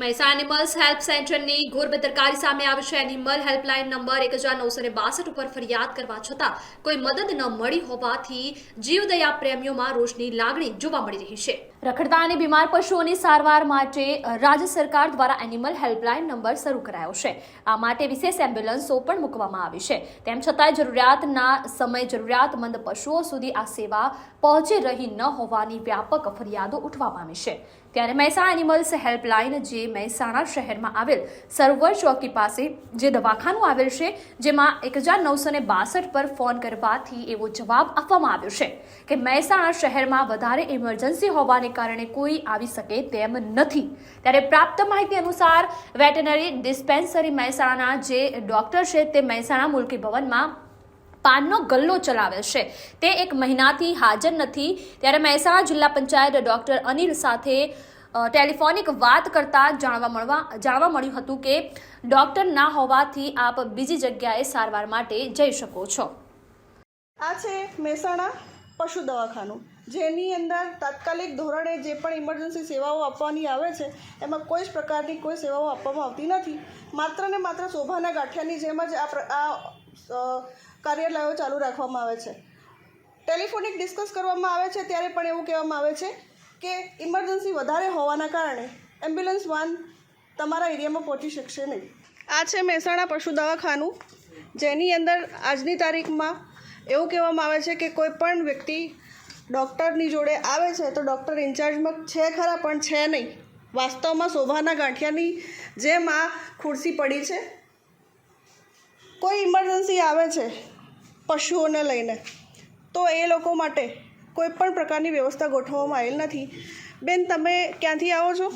Mehsana animals help સેન્ટરની ઘોર બેદરકારી સામે આવી છે. એનિમલ હેલ્પલાઇન નંબર એક હજાર નવસો બાસઠ ઉપર ફરિયાદ કરવા છતાં કોઈ મદદ ન મળી હોવાથી જીવદયા પ્રેમીઓમાં રોષની લાગણી જોવા મળી રહી છે. રખડતા અને બીમાર પશુઓની સારવાર માટે રાજ્ય સરકાર દ્વારા એનિમલ હેલ્પલાઇન નંબર શરૂ કરાયો છે. આ માટે વિશેષ એમ્બ્યુલન્સો પણ મૂકવામાં આવી છે. તેમ છતાંય જરૂરિયાતના સમય જરૂરિયાતમંદ પશુઓ સુધી આ સેવા પહોંચી રહી ન હોવાની વ્યાપક ફરિયાદો ઉઠવા પામી છે. ત્યારે મહેસાણા એનિમલ્સ હેલ્પલાઇન જે મહેસાણા શહેરમાં આવેલ સર્વર ચોકી પાસે જે દવાખાનું આવેલ છે, જેમાં એક હજાર નવસો ને બાસઠ પર ફોન કરવાથી એવો જવાબ આપવામાં આવ્યો છે કે મહેસાણા શહેરમાં વધારે ઇમરજન્સી હોવાને કારણે કોઈ આવી શકે તેમ નથી. ત્યારે પ્રાપ્ત માહિતી અનુસાર વેટનરી ડિસ્પેન્સરી મહેસાણાના જે ડોક્ટર છે તે મહેસાણા મુલકી ભવનમાં પાનનો ગલ્લો ચલાવે છે. તે એક મહિનાથી હાજર નથી. ત્યારે મહેસાણા જિલ્લા પંચાયત ડોક્ટર અનિલ સાથે ટેલિફોનિક વાત કરતા જાણવા મળવા, જાણવા મળ્યું હતું કે ડોક્ટર ના હોવાથી આપ બીજી જગ્યાએ સારવાર માટે જઈ શકો છો. આ છે મહેસાણા પશુ દવાખાનું. જેની અંદર તાત્કાલિક ધોરણે જે પણ ઇમરજન્સી સેવાઓ આપવાની આવે છે, એમાં કોઈ જ પ્રકારની કોઈ સેવાઓ આપવામાં આવતી નથી. માત્ર ને માત્ર શોભાના ગાંઠિયાની જેમ જ આ કાર્યાલયો ચાલુ રાખવામાં આવે છે. ટેલિફોનિક ડિસ્કસ કરવામાં આવે છે, ત્યારે પણ એવું કહેવામાં આવે છે કે ઇમરજન્સી વધારે હોવાના કારણે એમ્બ્યુલન્સ વાન તમારા એરિયામાં પહોંચી શકશે નહીં. આ છે મહેસાણા પશુ દવાખાનું. જેની અંદર આજની તારીખમાં એવું કહેવામાં આવે છે કે કોઈ પણ વ્યક્તિ ડૉક્ટરની જોડે આવે છે તો ડૉક્ટર ઇન્ચાર્જમાં છે ખરા, પણ છે નહીં. વાસ્તવમાં શોભાના ગાંઠિયાની જેમ આ ખુરશી પડી છે. કોઈ ઇમરજન્સી આવે છે પશુઓને લઈને, તો એ લોકો માટે કોઈ પણ પ્રકારની વ્યવસ્થા ગોઠવવામાં આવેલ નથી. બેન, તમે ક્યાંથી આવો છો?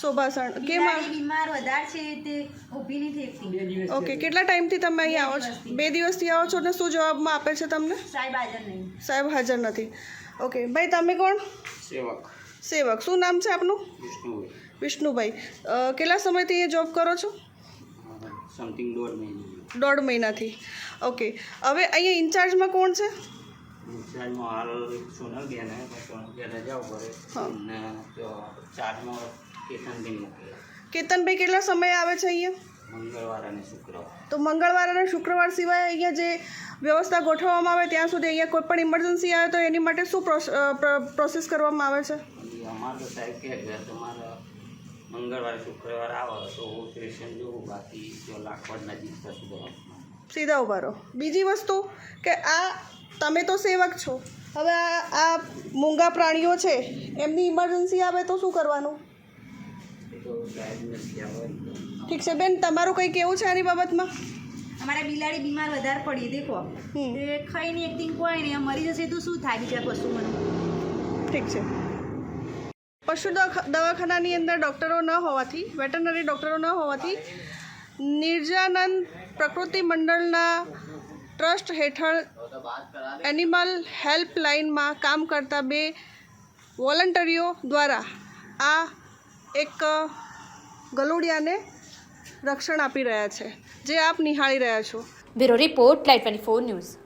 શોભાસણ. કેમ? બીમાર વધારે છે તે ઊભી નથી થતી ઓકે કેટલા ટાઈમથી તમે અહીં આવો છો? બે દિવસથી આવો છો ને શું જવાબમાં આપે છે તમને? સાહેબ હાજર નહીં. સાહેબ હાજર નથી. ઓકે ભાઈ તમે કોણ? સેવક. સેવક. શું નામ છે આપનું? વિષ્ણુભાઈ. વિષ્ણુભાઈ. કેટલા સમયથી એ જોબ કરો છો? સમથિંગ દોઢ મહિના. દોઢ મહિનાથી. ઓકે હવે અહીંયા ઇન્ચાર્જમાં કોણ છે? ઇન્ચાર્જમાં હાલ સોનલબેન હે પણ સોનલબેન રજા ઉપર. ચાર્જમાં કેતનભાઈ કેટલા સમય આવે છે અહીંયા? મંગળવાર અને શુક્રવાર. તો મંગળવાર અને શુક્રવાર સિવાય અહીંયા જે વ્યવસ્થા ગોઠવવામાં આવે ત્યાં સુધી અહીંયા કોઈ પણ ઇમરજન્સી આવે તો એની માટે શું પ્રોસેસ કરવામાં આવે છે? અમારે સાહેબ કે તમારા મંગળવાર શુક્રવાર આવો તો હું પેશન્ટ જોઉં બાકી જો લાખવડ નજીક થશે સીધા ઊભા રહો. બીજી વસ્તુ કે આ તમે તો સેવક છો. હવે આ આ મૂંગા પ્રાણીઓ છે એમની ઇમરજન્સી આવે તો શું કરવાનું એ તો સાહેબ નથી આવે ઠીક છે બેન તમારું કંઈ કેવું છે આની બાબતમાં? અમારા બિલાડી બીમાર વધારે પડી દેખો. હમ. તે ખાઈને એક દિન કોઈ નહીં મરી જશે તો શું થાય બીજા પશુઓનું? ઠીક છે. પશુ દવા- દવાખાનાની અંદર ડૉક્ટરો ન હોવાથી વેટરનરી ડૉક્ટરો ન હોવાથી નિર્જાનંદ પ્રકૃતિ મંડળના ટ્રસ્ટ હેઠળ એનિમલ હેલ્પલાઇનમાં કામ કરતા બે વોલન્ટરીઓ દ્વારા આ એક ગલુડિયાને રક્ષણ આપી રહ્યા છે. જે આપ નિહાળી રહ્યા છો. Bureau report live twenty four news.